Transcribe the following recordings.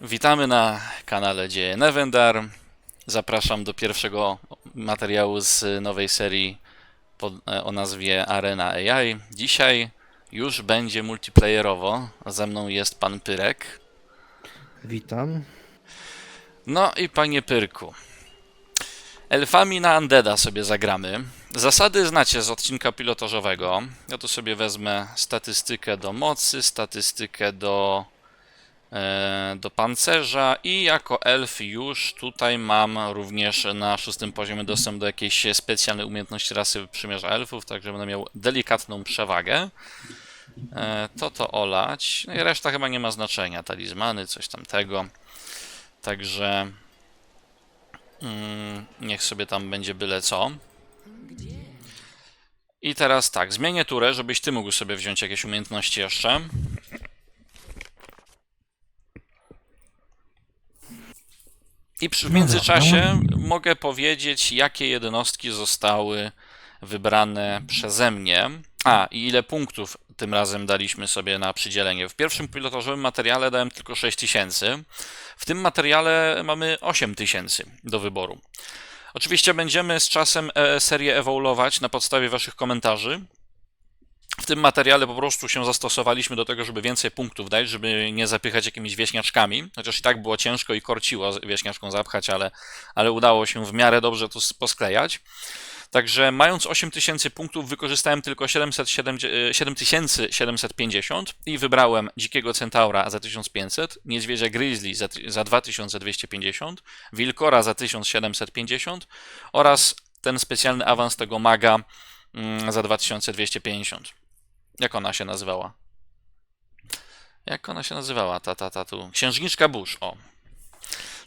Witamy na kanale Dzieje Nevendar. Zapraszam do pierwszego materiału z nowej serii pod, e, o nazwie Arena AI. Dzisiaj już będzie multiplayerowo. Ze mną jest pan Pyrek. Witam. No i panie Pyrku. Elfami na Undeada sobie zagramy. Zasady znacie z odcinka pilotażowego. Ja tu sobie wezmę statystykę do mocy, statystykę do, do pancerza i jako elf już tutaj mam również na szóstym poziomie dostęp do jakiejś specjalnej umiejętności rasy przymierza elfów, także będę miał delikatną przewagę. E, to to olać. No i reszta chyba nie ma znaczenia. Talizmany, coś tamtego. Także mm, niech sobie tam będzie byle co. I teraz tak, zmienię turę, żebyś ty mógł sobie wziąć jakieś umiejętności jeszcze. I przy, w międzyczasie mogę powiedzieć, jakie jednostki zostały wybrane przeze mnie. A, i ile punktów tym razem daliśmy sobie na przydzielenie. W pierwszym pilotażowym materiale dałem tylko 6000. W tym materiale mamy 8000 do wyboru. Oczywiście będziemy z czasem e, serię ewoluować na podstawie Waszych komentarzy. Tym materiale po prostu się zastosowaliśmy do tego, żeby więcej punktów dać, żeby nie zapychać jakimiś wieśniaczkami. Chociaż i tak było ciężko i korciło wieśniaczką zapchać, ale, ale udało się w miarę dobrze to posklejać. Także mając 8000 punktów, wykorzystałem tylko 770, e, 7750 i wybrałem Dzikiego Centaura za 1500, Niedźwiedzia Grizzly za, za 2250, Wilkora za 1750 oraz ten specjalny awans tego maga mm, za 2250. Jak ona się nazywała? Jak ona się nazywała? Ta, ta, ta tu. Księżniczka Bush, o.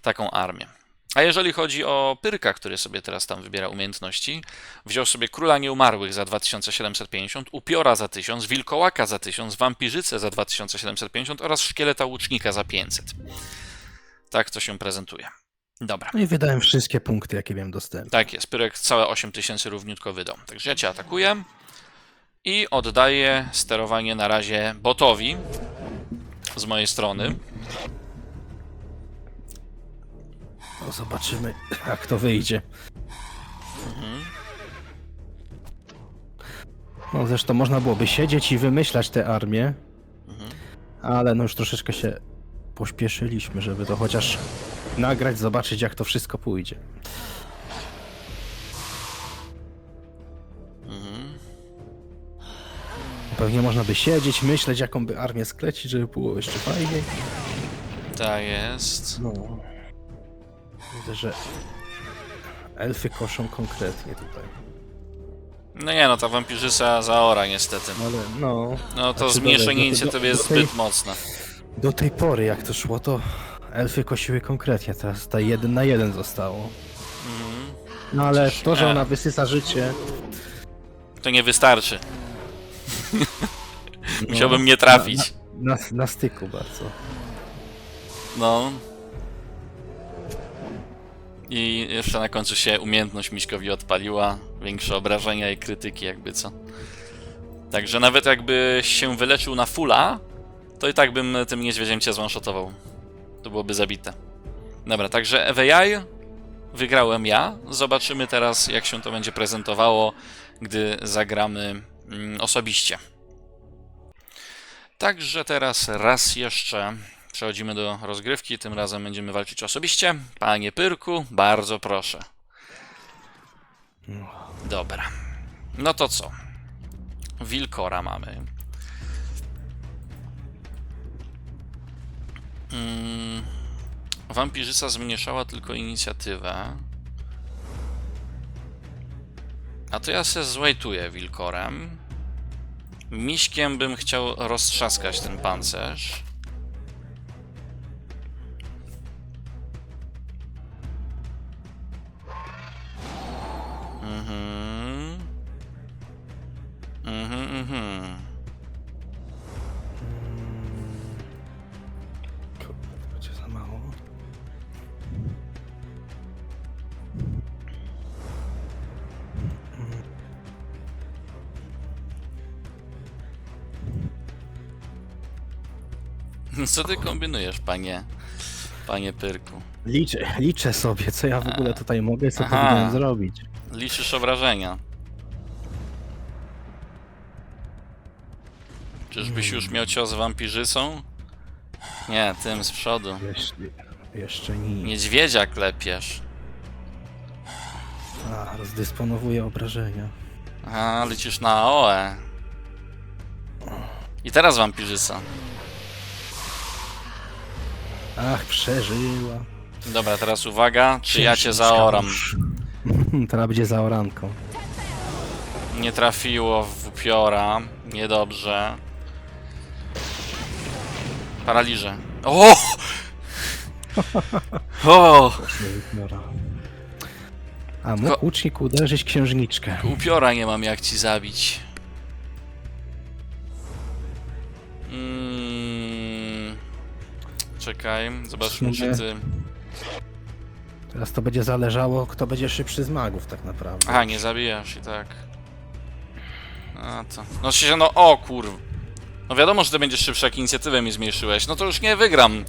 Taką armię. A jeżeli chodzi o Pyrka, który sobie teraz tam wybiera umiejętności, wziął sobie Króla Nieumarłych za 2750, Upiora za 1000, Wilkołaka za 1000, Wampirzycę za 2750 oraz Szkieleta Łucznika za 500. Tak to się prezentuje. Dobra. No i wydałem wszystkie punkty, jakie miałem dostępne. Tak jest, Pyrek całe 8000 równiutko wydał. Także ja cię atakuję i oddaję sterowanie na razie botowi z mojej strony. No zobaczymy, jak to wyjdzie. No zresztą można byłoby siedzieć i wymyślać tę armię, ale no już troszeczkę się pośpieszyliśmy, żeby to chociaż nagrać, zobaczyć jak to wszystko pójdzie. Pewnie można by siedzieć, myśleć jaką by armię sklecić, żeby było jeszcze fajniej. Tak jest. No. Widzę, że elfy koszą konkretnie tutaj. No nie no, ta wampirzyca zaora niestety. Ale no. No to Znaczy, zmniejszenie dobra, do- do- jest do tej- zbyt mocne. Do tej pory jak to szło, to elfy kosiły konkretnie, teraz ta jeden na jeden zostało. No ale to, że nie. ona wysysa życie. To nie wystarczy. No, Musiałbym nie trafić. Na, na, na styku bardzo. No. I jeszcze na końcu się umiejętność Miśkowi odpaliła. Większe obrażenia i krytyki, jakby co. Także nawet jakby się wyleczył na fulla, to i tak bym tym niedźwiedziem cię zwanshotował. To byłoby zabite. Dobra, także FAI wygrałem ja. Zobaczymy teraz, jak się to będzie prezentowało, gdy zagramy osobiście. Także teraz raz jeszcze przechodzimy do rozgrywki. Tym razem będziemy walczyć osobiście. Panie Pyrku, bardzo proszę. Dobra. No to co? Wilkora mamy. Mm, Wampirzyca zmniejszała tylko inicjatywę. A to ja se złejtuję Wilkorem. Miśkiem bym chciał roztrzaskać ten pancerz. Co ty kombinujesz, panie? panie Pyrku. Liczę, liczę sobie, co ja w ogóle tutaj mogę, co Aha. powinienem zrobić. Liczysz obrażenia. Czyżbyś już miał cios wampirzycą? Nie, tym z przodu. Jeszcze, jeszcze nie. Niedźwiedzia klepiesz. A, rozdysponowuję obrażenia. A, lecisz na AOE. I teraz wampirzyca. Ach, przeżyła. Dobra, teraz uwaga, czy ja cię zaoram. Teraz będzie zaoranką. Nie trafiło w upiora. Niedobrze. Paraliże. O! O! A mógł łucznik uderzyć księżniczkę. Upiora nie mam jak ci zabić. Mm. Czekaj, zobaczmy czy ty... Teraz to będzie zależało, kto będzie szybszy z magów tak naprawdę. Aha, nie zabijasz i tak. A to... No się, no o kur... No wiadomo, że ty będziesz szybszy, jak inicjatywę mi zmniejszyłeś. No to już nie wygram,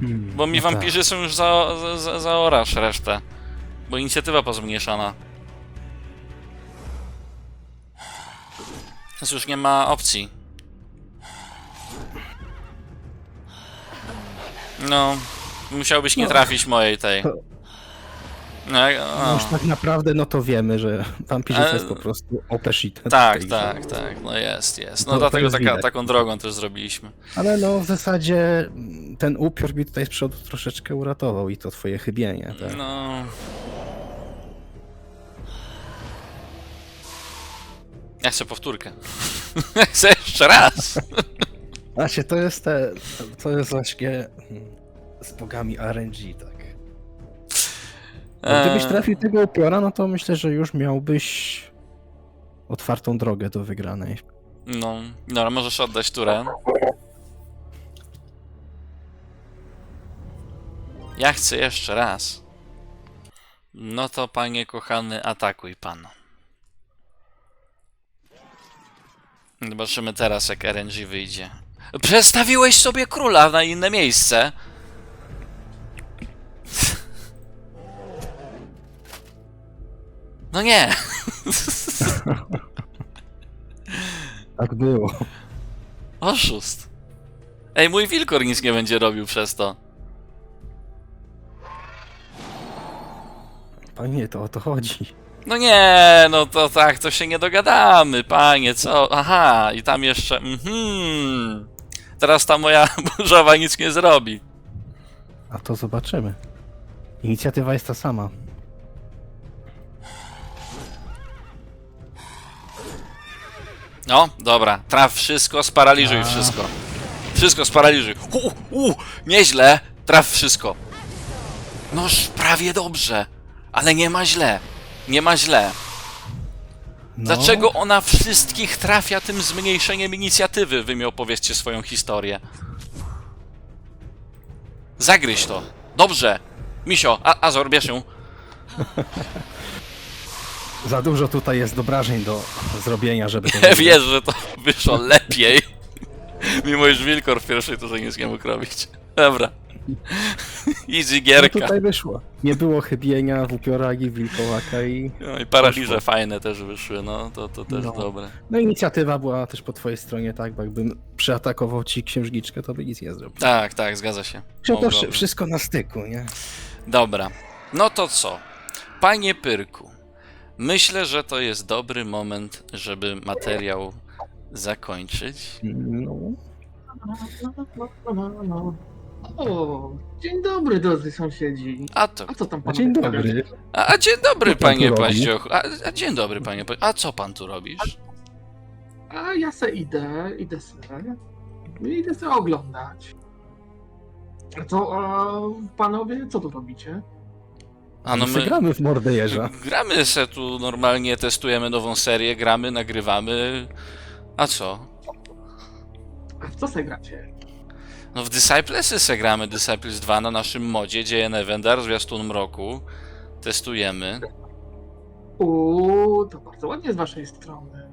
Hmm, bo mi no tak. wampirzy są już za, za, za, zaorasz resztę. Bo inicjatywa pozmniejszana. Teraz już nie ma opcji. No, musiałbyś nie No. trafić mojej tej. No, jak- No o. już tak naprawdę, no to wiemy, że wampirzyca Ale- jest po prostu OP shit. Tak, Tej tak, tak, no jest, jest. No to dlatego jest taka, widać. taką drogą też zrobiliśmy. Ale no w zasadzie mm, ten upiór mi tutaj z przodu troszeczkę uratował i to twoje chybienie, tak? No. Ja chcę powtórkę. chcę jeszcze raz. Właśnie to jest te, to jest właśnie mm, z bogami RNG, tak. No, Gdybyś Eee, trafił tego upiora, no to myślę, że już miałbyś otwartą drogę do wygranej. No, dobra, możesz oddać turę. Ja chcę jeszcze raz. No to panie kochany, atakuj pan. Zobaczymy teraz, jak RNG wyjdzie. Przestawiłeś sobie króla na inne miejsce. No nie. Tak było. Oszust. Ej, mój wilkor nic nie będzie robił przez to. Panie, to o to chodzi. No nie, no to tak, to się nie dogadamy, panie, co? Aha, i tam jeszcze, mhm. Teraz ta moja burzowa nic nie zrobi. A to zobaczymy. Inicjatywa jest ta sama. No, dobra, traf wszystko, sparaliżuj A. wszystko. Wszystko sparaliżuj. U, u, nieźle, traf wszystko. Noż, prawie dobrze, ale nie ma źle. Nie ma źle. No, Dlaczego ona wszystkich trafia tym zmniejszeniem inicjatywy? Wy mi opowiedzcie swoją historię. Zagryź to. Dobrze. Misio, a Azor, bierz ją. Za dużo tutaj jest obrażeń do zrobienia, żeby to wiesz, że to wyszło lepiej. Mimo iż Wilkor w pierwszej turze nic nie mógł robić. Dobra. Easy No gierka. tutaj wyszło. Nie było chybienia w upiora i wilkołaka i... No i paraliże Poszło. fajne też wyszły, no to, to też No. dobre. No inicjatywa była też po twojej stronie, tak? Bo jakbym przeatakował ci księżniczkę, to by nic nie zrobił. Tak, tak, zgadza się. Że to wszy- wszystko na styku, nie? Dobra. No to co? Panie Pyrku, myślę, że to jest dobry moment, żeby materiał zakończyć. No. O, dzień dobry drodzy sąsiedzi. A to. A co tam pan dzień dobry. A, a dzień dobry, Co pan panie tu robi? Paździochu. A, a dzień dobry, panie Pa- A co pan tu robisz? A ja se idę, idę se. Idę se oglądać. A co, a panowie, co tu robicie? A no my gramy w mordę jeża. gramy se tu normalnie, testujemy nową serię, gramy, nagrywamy. A co? A w co se gracie? No w Disciplesy se gramy, Disciples 2 na naszym modzie, dzieje Nevendar, zwiastun mroku. Testujemy. Uuu, to bardzo ładnie z waszej strony.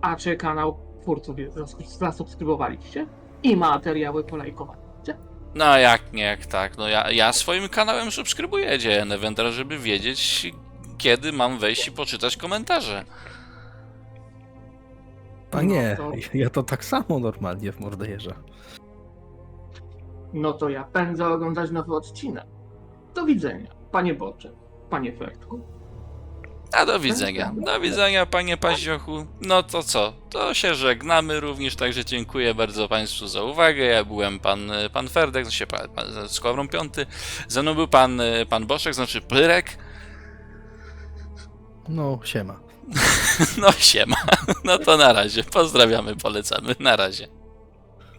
A czy kanał twórców jest- zas- zasubskrybowaliście? I materiały polajkowaliście? No jak nie, jak tak. No ja, ja swoim kanałem subskrybuję Dzieje Eventer, żeby wiedzieć, kiedy mam wejść i poczytać komentarze. A nie, No to- ja to tak samo normalnie w Mordejerze. No to ja pędzę oglądać nowy odcinek. Do widzenia, panie Bocze, panie Fertku. A do widzenia. Do widzenia, panie Paździochu. No to co? To się żegnamy również, także dziękuję bardzo Państwu za uwagę. Ja byłem pan, pan Ferdek, znaczy pan, pan Skławrą Piąty. Ze mną był pan, pan Boszek, znaczy Plyrek. No, siema. No siema. No to na razie. Pozdrawiamy, polecamy. Na razie.